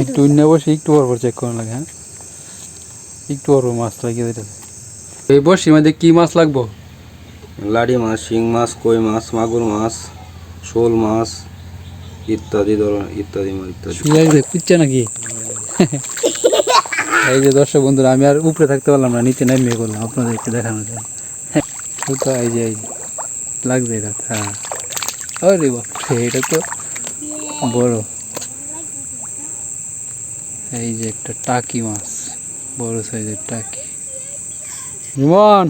একটু অন্য বসে একটু পর পর চেক করা লাগে হ্যাঁ? একটু পর পর মাছ লাগিয়ে দিতে। এই বসির মধ্যে কি মাছ লাগবো? লাড়ি মাছ শিং মাছ কই মাছ মাগুর মাছ শোল মাছ ইত্যাদি ধরনের ইত্যাদি মাছ ইত্যাদি। লাগবে নাকি? এই যে দর্শক বন্ধুরা আমি আর উপরে থাকতে পারলাম না নিচে নামিয়ে করলাম আপনাদেরকে দেখানোর জন্য। তো এই যে এই যে লাগবে এটা হ্যাঁ। আরে বাপ এটা তো বড়। এই যে একটা টাকি মাছ বড় সাইজের টাকি। ইমন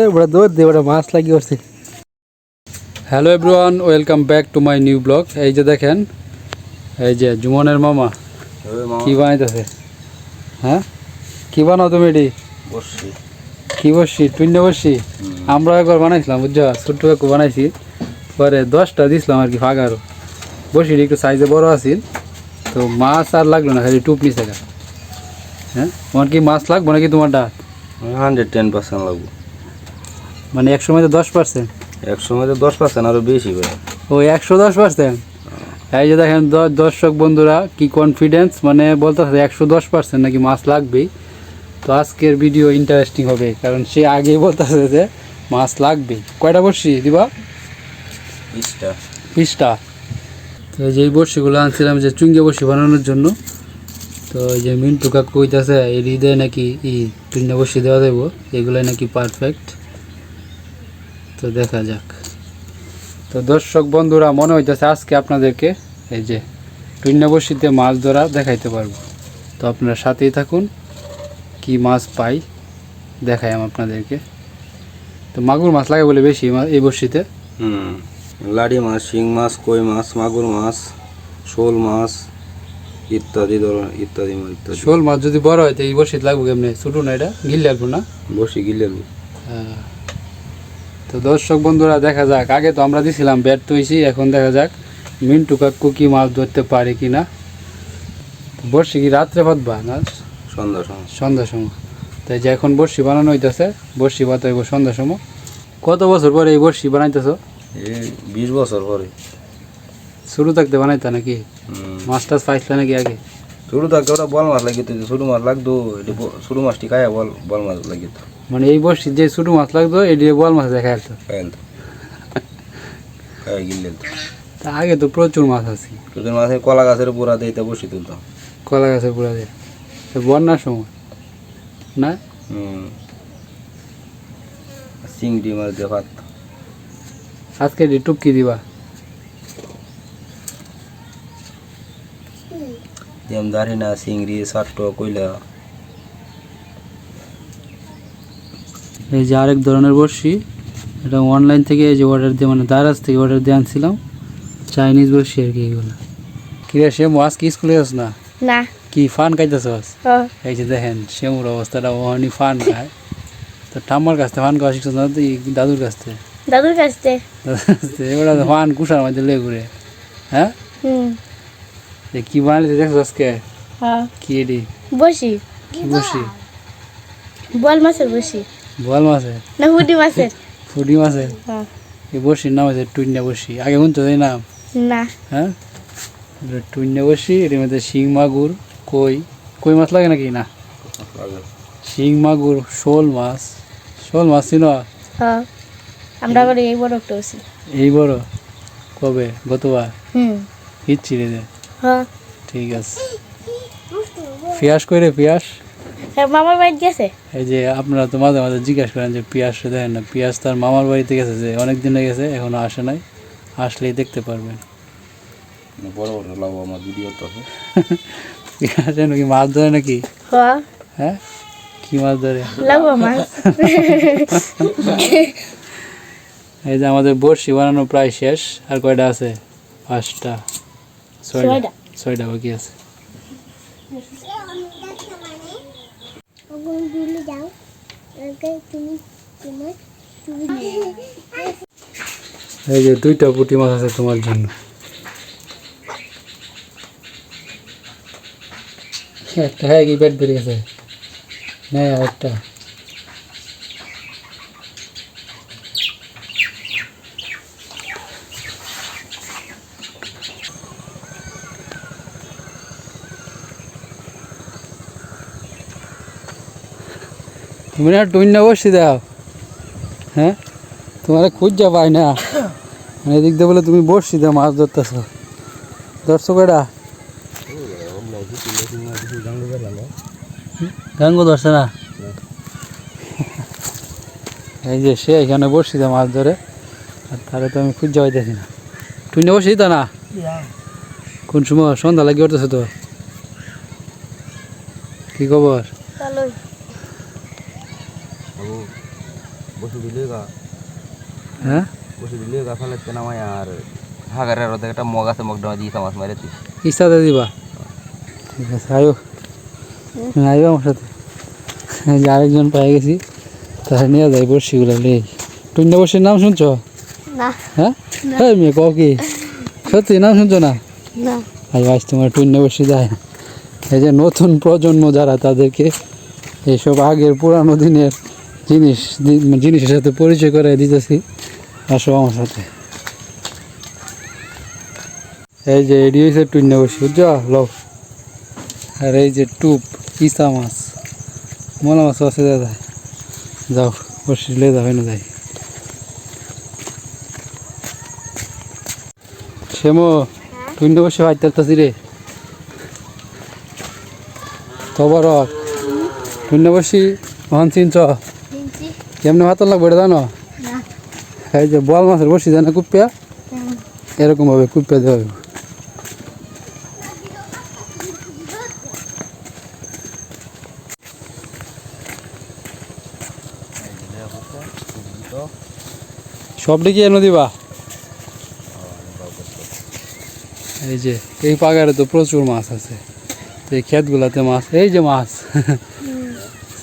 এই বড় দৌড় দে বড় মাছ লাগিয়ে উঠছে hello everyone welcome back to my new vlog এই যে দেখেন এই যে জুমনের মামা কি বানাইতেছে? হ্যাঁ? কি বানাও তুমি এটি? বসছি কি বসছি টুন্য বসছি আমরা একবার বানাইছিলাম বুঝছ? ছোট্ট একটু বানাইছি। পরে দশটা দিছিলাম আর কি ফাঁকারও। বসি একটু সাইজে বড় আছিল। তো মাছ আর লাগল না খালি টুপ নিচে। হ্যাঁ? তোমার কি মাছ লাগবো নাকি তোমার ডাক হান্ড্রেড টেন পার্সেন্ট লাগবে। মানে একশো মধ্যে দশ পার্সেন্ট একশো মধ্যে দশ পার্সেন্ট আরও বেশি ভাই ও একশো দশ পার্সেন্ট এই যে দেখেন দর্শক বন্ধুরা কি কনফিডেন্স মানে বলতেছে একশো দশ পার্সেন্ট নাকি মাছ লাগবেই। তো আজকের ভিডিও ইন্টারেস্টিং হবে কারণ সে আগেই বলতেছে যে মাছ লাগবে কয়টা বসছি দিবা? বিশটা। বিশটা? এই যে এই বড়শিগুলো আনছিলাম যে চুঙ্গে বড়শি বানানোর জন্য। তো এই যে মিন্টু কাকু কইতাছে, এই হৃদয়ে নাকি ই চুঙ্গে বড়শি দেওয়া দেবো এগুলোই নাকি পারফেক্ট তো দেখা যাক। তো দর্শক বন্ধুরা, মনে হইতেছে আজকে আপনাদেরকে এই যে টুইনা বড়শিতে মাছ ধরা দেখাইতে পারব। তো আপনারা সাথেই থাকুন, কি মাছ পাই দেখাই আমি আপনাদেরকে। তো মাগুর মাছ লাগে বলে বেশি এই বড়শিতে। হুম। লাড়ি মাছ শিং মাছ কই মাছ মাগুর মাছ শোল মাছ ইত্যাদি ধরনের ইত্যাদি মাছ ইত্যাদি। শোল মাছ যদি বড় হয় তো এই বসিত লাগবো কেমনি? ছোটো না এটা? গিল লাগবো না? বসি গিলে হ্যাঁ। তো দর্শক বন্ধুরা দেখা যাক। আগে তো আমরা দিছিলাম ব্যর্থ হয়েছি এখন দেখা যাক মিন্টু কাকু কি মাছ ধরতে পারে কি না। বর্ষি কি রাত্রে বাঁধবা না? সন্ধ্যা সময়। সন্ধ্যা সময়। তাই যে এখন বর্ষি বানানো হইতেছে বর্ষি বাতা হইব সন্ধ্যার সময়। কত বছর পরে এই বর্ষি বানাইতেছ? এই বিশ বছর পরে। শুরু থাকতে বানাইতা নাকি? মাছ টাছ পাইছিলা নাকি আগে? ছোটো থাকতে ওটা বল মাছ লাগিত ছোটো মাছ লাগতো এটি ছোটো মাছটি খায় বল বল মাছ লাগিত মানে এই বর্ষি যে ছোটো মাছ লাগতো এটি বল মাছ দেখা যেত। তো তো তা আগে তো প্রচুর মাছ আছে। তোদের মাঝে কলা গাছের পুরা দিতে বসি তুলতাম। কলা গাছের পুরা দিয়ে। বন্যার সময় না? হুম। চিংড়ি মাছ দিয়ে ভাত। আজকে টুপকি দিবা? যেমন দাঁড়িনা চিংড়ি সাট্ট কইলা। এই যে আরেক ধরনের বড়শি এটা অনলাইন থেকে যে অর্ডার দিয়ে মানে দারাজ থেকে অর্ডার দিয়ে আনছিলাম। চাইনিজ বড়শি আর কি এগুলো। কিরে সে মাছ কি স্কুলে যাস না? না। কি ফান খাইতেছ ও। এই যে দেখেন সেমুর অবস্থাটা ওহানি ফান খায়। তো ঠাম্মার কাছ থেকে ফান খাওয়া শিখছ না তুই দাদুর কাছ থেকে? দাদুর কাছ এগুলো কুষার মধ্যে ঘুরে। হ্যাঁ? হুম। কি বানালি দেখছ আজকে? হ্যাঁ। কি এটি বসি কি বসি বল মাছের বসি বল মাছের? না হুডি মাছের। ফুটি মাছের? হ্যাঁ। এই বসির নাম আছে টুইনা বসি আগে শুনছো এই নাম? না। হ্যাঁ? টুইনা বসি এর মধ্যে শিং মাগুর কই। কই মাছ লাগে নাকি? না। শিং মাগুর শোল মাছ। শোল মাছ ছিল হ্যাঁ। আমরা এই বড় একটা এই বড়? কবে? গতবার? হুম। হিচ্ছি রে দে। হ্যাঁ। ঠিক আছে। পিয়াস কই রে পিয়াস? হ্যাঁ মামার বাড়ি গেছে। এই যে আপনারা তো মাঝে মাঝে জিজ্ঞাসা করেন যে পিয়াস দেখেন না? পিয়াস তার মামার বাড়িতে গেছে যে অনেক দিন হয়ে গেছে এখনও আসে নাই। আসলেই দেখতে পারবেন। বড় বড় লাভ আমার ভিডিও তো পিয়াসে নাকি মাছ ধরে নাকি? হ্যাঁ। হ্যাঁ? কি মাছ ধরে? লাগবো মাছ এই যে আমাদের বড়শি বানানো প্রায় শেষ আর কয়টা আছে? পাঁচটা ছয়টা। ছয়টা। বাকি আছে। এই যে দুইটা পুঁটি মাছ আছে তোমার জন্য। একটা হ্যাঁ কি পেট বেরিয়ে গেছে? হ্যাঁ একটা। তুমি না টুইন না বসি দাও। হ্যাঁ? তোমার খুঁজা পাই না। মানে এদিক দিয়ে বলে তুমি বসি দাও, মাছ ধরতেছ। ধরছো কয়টা? গাঙ্গু ধরছে না? এই যে সে এখানে বসি দাও মাছ ধরে। আর তাহলে তো আমি খুঁজা পাইতেছি না। টুইন না বসি তা না? কোন সময় সন্ধ্যা লাগিয়ে উঠতেছে তো? কি খবর? বসে হ্যাঁ? বসে আর হাগারের একটা মগ আছে মগটা মাছ মারেছি ইচ্ছাতে দিবা? ঠিক আছে আয়ো। আয়ো আমার সাথে। আরেকজন পেয়ে গেছি তাহলে নিয়ে যাই বর্ষিগুলো নেই টুন্ডা বর্ষির নাম শুনছো? না। হ্যাঁ? হ্যাঁ মেয়ে কও কি? সত্যি নাম শুনছো না? না। আজ আজ তোমার টুন্ডা বর্ষি দেয় এই যে নতুন প্রজন্ম যারা তাদেরকে এইসব আগের পুরানো দিনের জিনিস জিনিসের সাথে পরিচয় করে দিতেছি। আসো আমার সাথে। এই যে এডি হয়েছে টুন্ডা বর্ষি বুঝছ লও। আর এই যে টুপ ইসা মাছ। মোলা মাছ আছে দাদা। যাও বসে লে যাও না যাই। সেমো টুন্ডা বসে হাইতে আসতেছি রে। খবর টুন্ডা বসি মহান কিনছি কেমনে ভাত লাগবে এটা জানো? এই যে বল মাছের বসি জানা কুপিয়া? এরকম ভাবে কুপিয়া দেওয়া হবে। সবটি কি এনে দিবা? এই যে এই পাগারে তো প্রচুর মাছ আছে। এই ক্ষেতগুলাতে মাছ এই যে মাছ।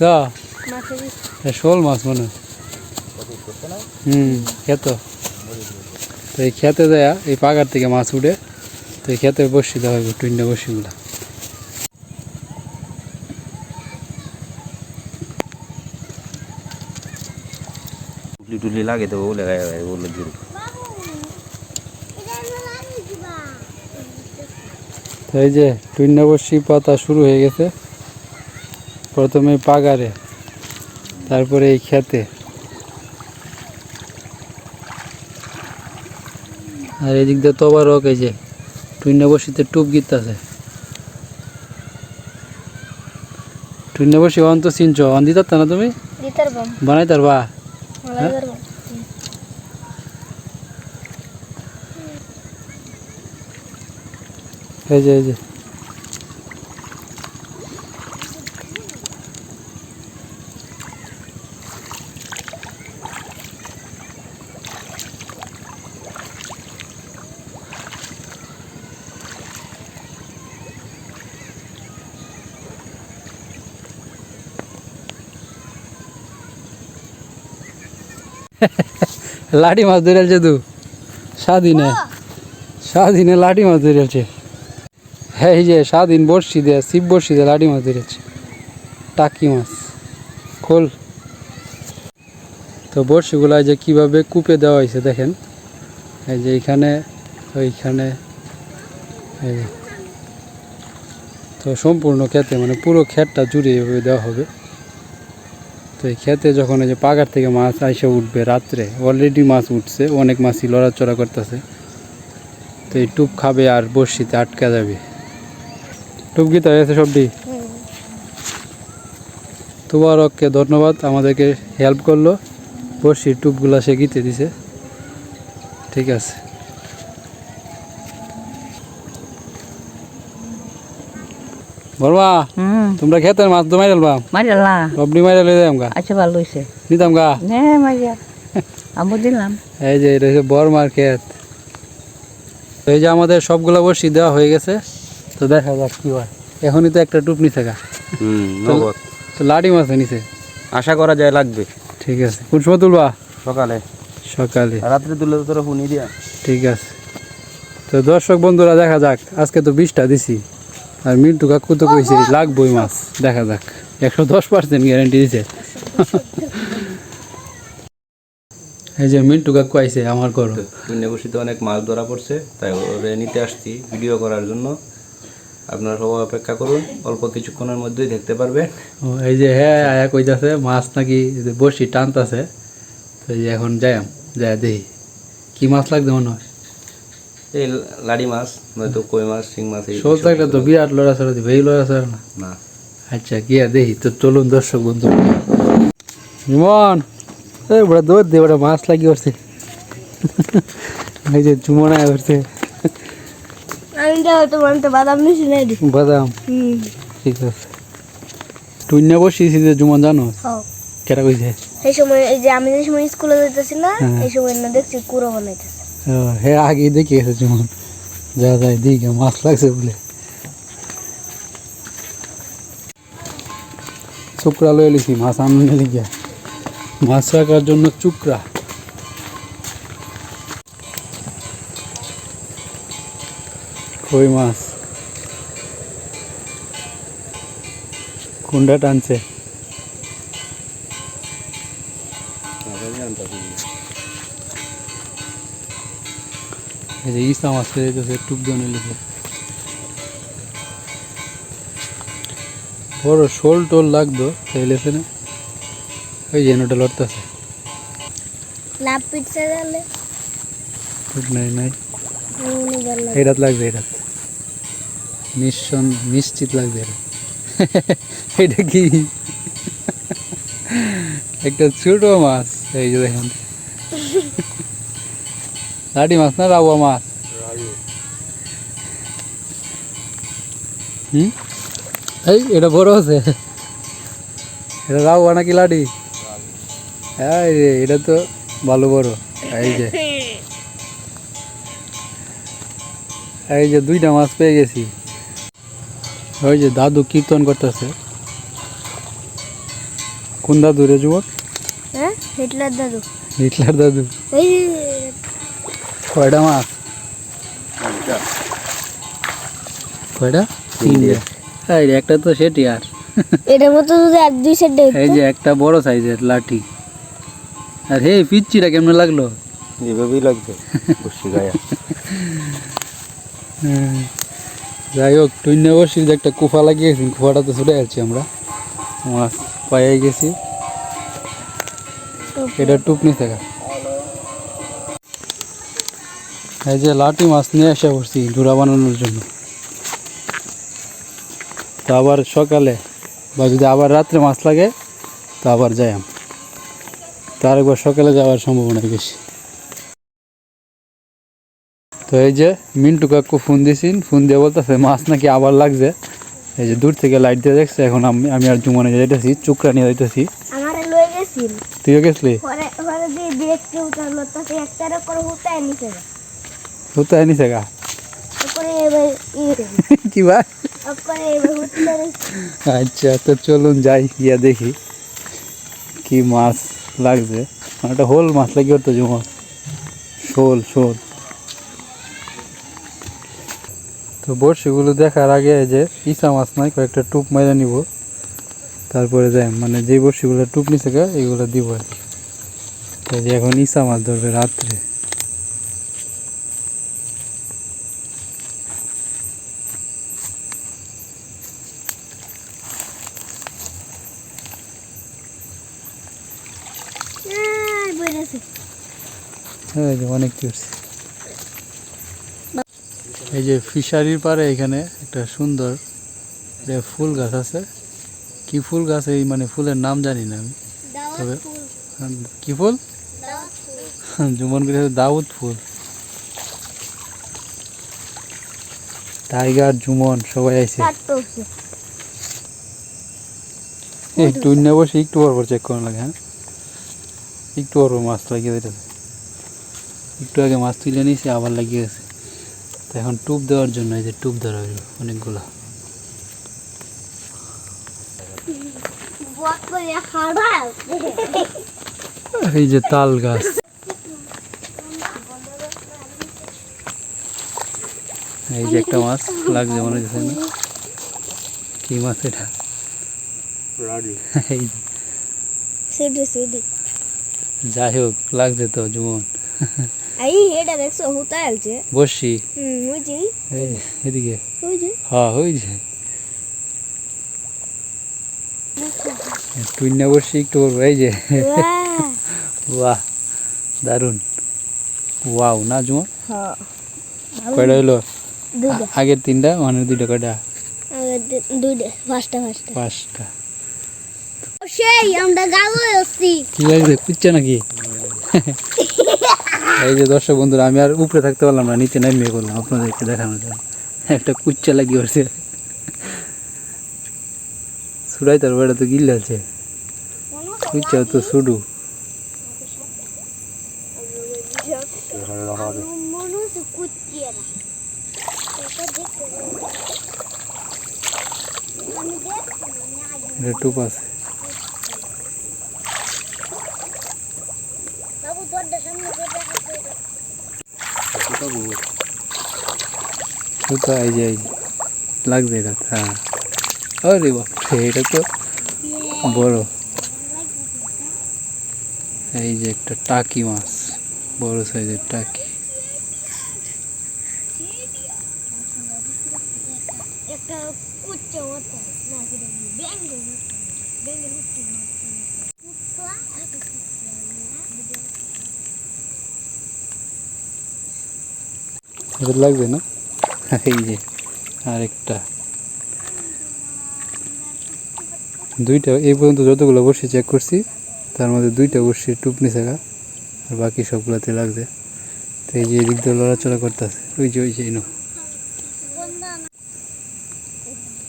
এ শোল মাছ মনে হয়। হুম খেত। তো এই খেতে দেয়া এই পাগার থেকে মাছ উঠে তো এই খেতে বসি দেওয়া হবে টুইন্ডা বসিগুলা। টুলি টুলি লাগে দেবো বলে গায়ে বলল তো এই যে টুইন্ডা বসি পাতা শুরু হয়ে গেছে। প্রথমে পাগারে তারপরে এই খেতে। আর এদিক দিয়ে তবারক এই যে বসিতে টুপ গীত আছে টুইন্ডা বসি অন্ত চিনছ? অন দিতার না তুমি? বানাই মলাই করব এই যে এই যে। লাঠি মাছ ধরেছে তু। স্বাধীনে। স্বাধীনে লাঠি মাছ ধরেছে হ্যাঁ এই যে স্বাধীন বড়শি দেয়া শিব বড়শি দিয়ে লাঠি মাছ ধরেছে টাকি মাছ। খোল। তো বড়শিগুলা যে কীভাবে কূপে দেওয়া হয়েছে দেখেন। এই যে এইখানে ওইখানে এই তো সম্পূর্ণ ক্ষেতে মানে পুরো ক্ষেতটা জুড়ে এভাবে দেওয়া হবে। তো এই ক্ষেতে যখন এই যে পাগার থেকে মাছ আইসে উঠবে রাত্রে অলরেডি মাছ উঠছে, অনেক মাছই লড়াচড়া করতেছে। তো এই টুপ খাবে আর বড়শিতে আটকা যাবে। টুপ গীতা হয়েছে সবটি তোমারকে ধন্যবাদ, আমাদেরকে হেল্প করল। বড়শির টুপগুলা সে গীতে দিছে। ঠিক আছে। বলবা? তোমরা খেতের মাছ তো মাইরাল বা মারিয়াল না সবটি মাইরাল যাম গা। আচ্ছা ভালো হয়েছে নিতাম গা। নে আমি দিলাম। এই যে বড় মার্কেট। এই যে আমাদের সবগুলো বসি দেওয়া হয়ে গেছে তো দেখা যাক কি হয়। এখনই তো একটা টুপ নিছে গা হুম নগদ। তো লাডি মাছ নিছে আশা করা যায় লাগবে। ঠিক আছে। কোন সময় তুলবা? সকালে। সকালে। রাত্রে তুলে তো তোরা ফোনই দিয়া। ঠিক আছে। তো দর্শক বন্ধুরা দেখা যাক। আজকে তো বিশটা দিছি। আর মিন্টু কাকু তো কইছে লাগবই মাছ দেখা যাক। একশো দশ পার্সেন্ট গ্যারান্টি দিছে। এই যে মিন্টু কাকু আইছে আমার করো বসিতে অনেক মাছ ধরা পড়ছে তাই ওরে নিতে আসছি ভিডিও করার জন্য। আপনারা সবাই অপেক্ষা করুন অল্প কিছুক্ষণের মধ্যেই দেখতে পারবেন। ও, এই যে হ্যাঁ আয়া কইতাছে মাছ নাকি বসি টানতাছে। তো এই যে এখন যাইম যাই দেখি কি মাছ লাগবে মনে হয়? এই লাড়ি মাছ নয়তো কই মাছ শিং মাছ এই শোল থাকলে তো বিরাট লড়া ছড়া দিবে এই লড়া ছড়া না। না। আচ্ছা গিয়া দেখি তো চলুন দর্শক বন্ধু। জুমন এই বড় দৌড় দে বড় মাছ লাগিয়ে উঠছে এই যে জুমন আয় উঠছে আমি তো হয়তো বাদাম মিশি নাই বাদাম? হুম। ঠিক আছে। টুইনা বসিয়েছি যে জুমন জানো? হও কেটা কইছে? এই সময় এই যে আমি যে সময় স্কুলে যেতেছি না হ্যাঁ। এই সময় না দেখছি কুড়ো বানাইতেছে। ও, হে আগে দেখে গেছে জুমন যা যাই দিকে মাছ লাগছে বলে চুকরা লয়ে লিছি মাছ আনতে লিখে মাছ রাখার জন্য চুকরা কই মাছ কুন্ডা টানছে এই যে ইসা মাছ পেয়ে টুক জনে লিখে বড় শোল টোল লাগতো চাইলেছে না। ওই যে নোটা লড়তেছে। লাভ পিটছে গেলে নাই নাই। এটাত লাগবে নিশ্চিত লাগবে এটা এটা কি? একটা ছোট মাছ এই যে দেখেন। লাটি মাছ না রাওয়া মাছ হুম এই এটা বড় আছে এটা রাওয়া নাকি লাডি এই রে এটা তো ভালো বড় এই যে এই যে দুইটা মাছ পেয়ে গেছি ওই যে দাদু কীর্তন করতেছে কোন দাদু রে যুবক হ্যাঁ হিটলার দাদু হিটলার দাদু এই কয়টা মাছ? কয়টা? তিনটে। এই একটা তো সেটি আর। এটার মতো যদি আর দুই সাইড এই যে একটা বড় সাইজের লাঠি। আর হে পিচ্ছিটা কেমন লাগল? এভাবেই লাগছে বসি গায়া। হুম। যাই হোক টুইনে বসি যে একটা কুফা লাগিয়েছি কুফাটা তো ছুটে যাচ্ছি আমরা। মাছ পাইয়ে গেছি। এটা টুপনি থাকা। এই যে লাঠি মাছ নিয়ে আসা করছি জোড়া বানানোর জন্য। তো আবার সকালে বা যদি আবার রাত্রে মাছ লাগে তো আবার যাই আমি। তার একবার সকালে যাওয়ার সম্ভাবনা বেশি। তো এই যে মিন্টু কাকু ফোন দিয়েছি ফোন দিয়ে বলতেছে মাছ নাকি আবার লাগছে। এই যে দূর থেকে লাইট দিয়ে দেখছে এখন আমি আমি আর জুমানে যাইতেছি চুকরা নিয়ে যাইতেছি। তুইও গেছলি? নিছে গা। কি ভাই? আচ্ছা তো চলুন যাই গিয়া দেখি কি মাছ লাগছে। একটা হোল মাছ লাগি তো জমা। শোল শোল। তো বড়শিগুলো দেখার আগে যে ইসা মাছ নাই কয়েকটা টুপ মেরে নিব। তারপরে যাই মানে যে বড়শিগুলো টুপ নিছে এগুলো দিব আর কি। যে এখন ইসা মাছ ধরবে রাত্রে। হ্যাঁ এই যে অনেক কি উঠছে এই যে ফিশারির পারে এখানে একটা সুন্দর ফুল গাছ আছে। কি ফুল গাছ এই মানে ফুলের নাম জানি না আমি। তবে হ্যাঁ, কি ফুল? জুমন করে দাউদ ফুল। টাইগার জুমন সবাই আইছে। এই টুইনে বসে একটু পর চেক করা লাগে হ্যাঁ? একটু পর মাছ লাগিয়ে দিতেছে একটু আগে মাছ তুলে নিয়েছে আবার লাগিয়ে গেছে। তো এখন টুপ দেওয়ার জন্য এই যে টুপ ধরা হইল অনেকগুলো। এই যে তাল গাছ। এই যে একটা মাছ লাগছে মনে হচ্ছে না? কি মাছ এটা? যাই হোক লাগছে তো জুমন। এই হেডা দেখছ হুতা আলছে। বসি। হুম ওই যে। এদিকে। ওই যে। হ্যাঁ ওই যে। টুইনা বসি একটু করব এই যে। বাহ। দারুণ। ওয়াও না জুমা? হ্যাঁ। কয়টা দুইটা। আগের তিনটা মানে দুইটা কয়টা? দুইটা পাঁচটা পাঁচটা। পাঁচটা। সেই আমরা গালো আসছি কি লাগছে কুচ্চা নাকি? এই যে দর্শক বন্ধুরা, আমি আর উপরে থাকতে পারলাম না, নিচে নামিয়ে করলাম আপনাদেরকে দেখানোর জন্য। একটা কুচ্চা লাগিয়ে পড়ছে। সুরাই তার বেড়া তো গিল্লা আছে। কুচ্চা তো সুডু। এটা টুপ আছে। সুতা এই যে এই যে। লাগছে এটা হ্যাঁ আরে বাপ এটা তো বড় এই যে একটা টাকি মাছ বড় সাইজের টাকি একটা কুচ্চা মতো না সেটা ব্যাঙ্গের মতো ব্যাঙ্গের কুচ্চা কুচ্চা একটা এটা লাগবে না এই যে, আরেকটা। দুইটা, এই পর্যন্ত যতগুলো বসে চেক করছি, তার মধ্যে দুইটা বসে টুপনি থাকা আর বাকি সবগুলোতে লাগছে। তো এই যে এদিক দিয়ে লড়াচড়া করতেছে, ওই যে ওই যে ইনো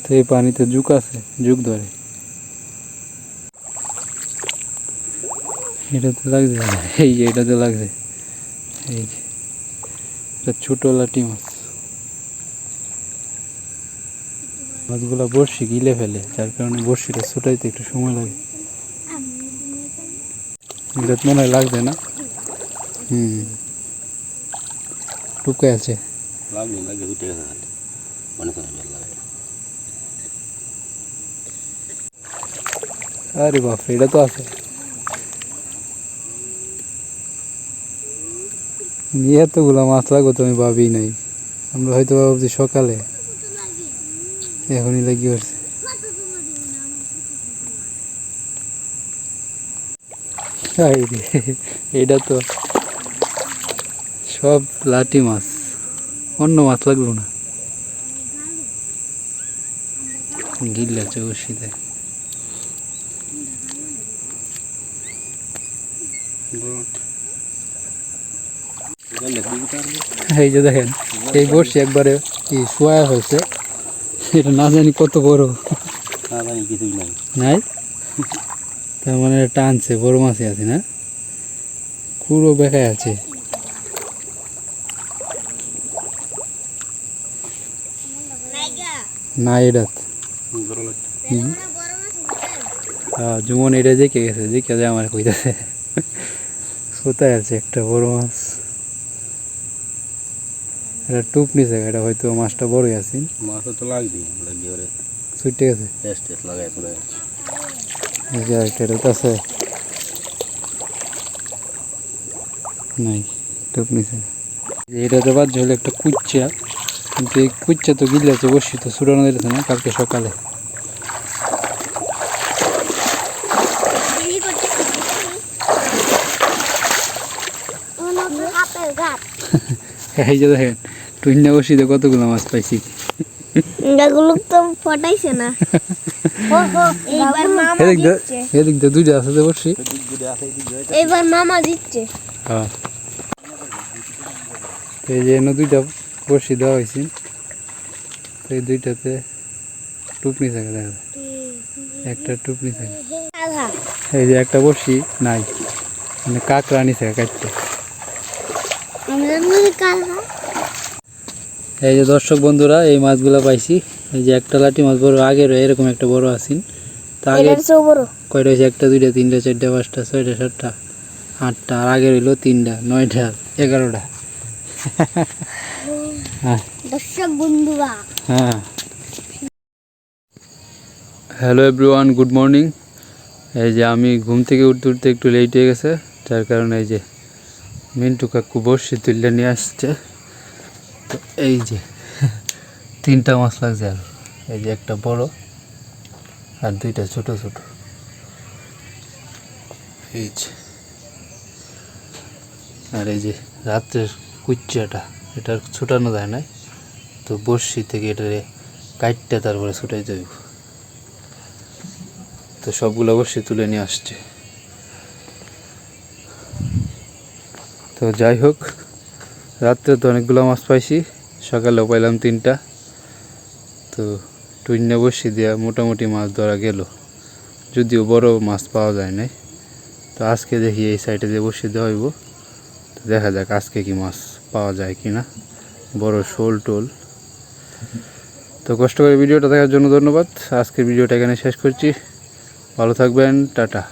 তো এই পানিতে জুক আছে জুক ধরে। এটাতে লাগছে, এই যে, এটাতে লাগছে। এই যে, এটা ছোট লাটি মাছ মাছগুলো বড়শি গিলে ফেলে যার কারণে বড়শিটা ছোটাইতে একটু সময় লাগে। এটা মনে হয় লাগবে না? হুম। টুকে আছে। আরে বাপ এটা তো আছে। নিয়ে এতগুলো মাছ লাগবে তো আমি ভাবি নাই। আমরা হয়তো ভাবছি সকালে এখনই লাগিয়ে উঠছে এটা তো সব লাটি মাছ। অন্য মাছ লাগল না। গিল্লা চৌষিতে এই যে দেখেন, এই বর্ষি একবারে কি শোয়া হয়েছে। এটা না জানি কত বড়। না জানি কিছুই নাই। নাই? তার মানে টানছে বড় মাছই আছে না? পুরো বেকায় আছে। না লাগছে। জুমন এটা দেখে গেছে দেখে যায় আমার কইতাছে। কোথায় আছে একটা বড় মাছ? এটা টুপ নিছে এটা হয়তো মাছটা বড়ই আছে। মাছ তো লাগবে লাগিয়ে ওরে ছুটে গেছে। টেস্ট টেস্ট লাগাই এই যে আরেকটা এটা তো আছে। নাই টুপ নিছে এটাতে বাদ হলো একটা কুচ্চা কিন্তু এই কুচ্চা তো গিলে আছে বসি তো সুরানো না কালকে সকালে। গাছ এই যে দেখেন টুইনা বসিতে কতগুলো মাছ পাইছি? এগুলো তো ফটাইছে না। এদিক দিয়ে দিচ্ছে। এদিক দিয়ে দুইটা আছে তো বসি। এইবার মামা দিচ্ছে। হ্যাঁ। এই যে এনে দুইটা বসি দেওয়া হয়েছে। তো এই দুইটাতে টুপনি থাকে দেখা যায়। একটা টুপনি থাকে এই যে একটা বসি নাই। মানে কাকড়া নিছে কাটতে। কালহা এই যে দর্শক বন্ধুরা এই মাছগুলো পাইছি। এই যে একটা লাঠি মাছ বড় আগের এরকম একটা বড় আসিন তা আগে কয়টা হয়েছে একটা দুইটা তিনটা চারটা পাঁচটা ছয়টা সাতটা আটটা আর আগের হইল তিনটা নয়টা এগারোটা। হ্যাঁ। দর্শক বন্ধুরা। হ্যাঁ। হ্যালো এভরিওয়ান গুড মর্নিং এই যে আমি ঘুম থেকে উঠতে উঠতে একটু লেট হয়ে গেছে যার কারণে এই যে মিন্টু কাকু বসে তুললে নিয়ে আসছে। তো এই যে, তিনটা মাছ লাগছে আর, এই যে একটা বড় আর দুইটা ছোট ছোট। এই যে, আর এই যে রাত্রের কুচ্চাটা, এটা ছুটানো যায় না তো বর্ষি থেকে এটারে কাটতে তারপরে ছুটাই যাইব তো সবগুলো বর্ষি তুলে নিয়ে আসছে। তো যাই হোক রাত্রে তো অনেকগুলো মাছ পাইছি, সকালেও পাইলাম তিনটা। তো টুইন্না বসি দিয়া মোটামুটি মাছ ধরা গেল। যদিও বড় মাছ পাওয়া যায় নাই। তো আজকে দেখি এই সাইডে যে বসে দেওয়া হইব। তো দেখা যাক আজকে কি মাছ পাওয়া যায় কি না বড় শোল টোল। তো কষ্ট করে ভিডিওটা দেখার জন্য ধন্যবাদ। আজকের ভিডিওটা এখানে শেষ করছি। ভালো থাকবেন, টাটা।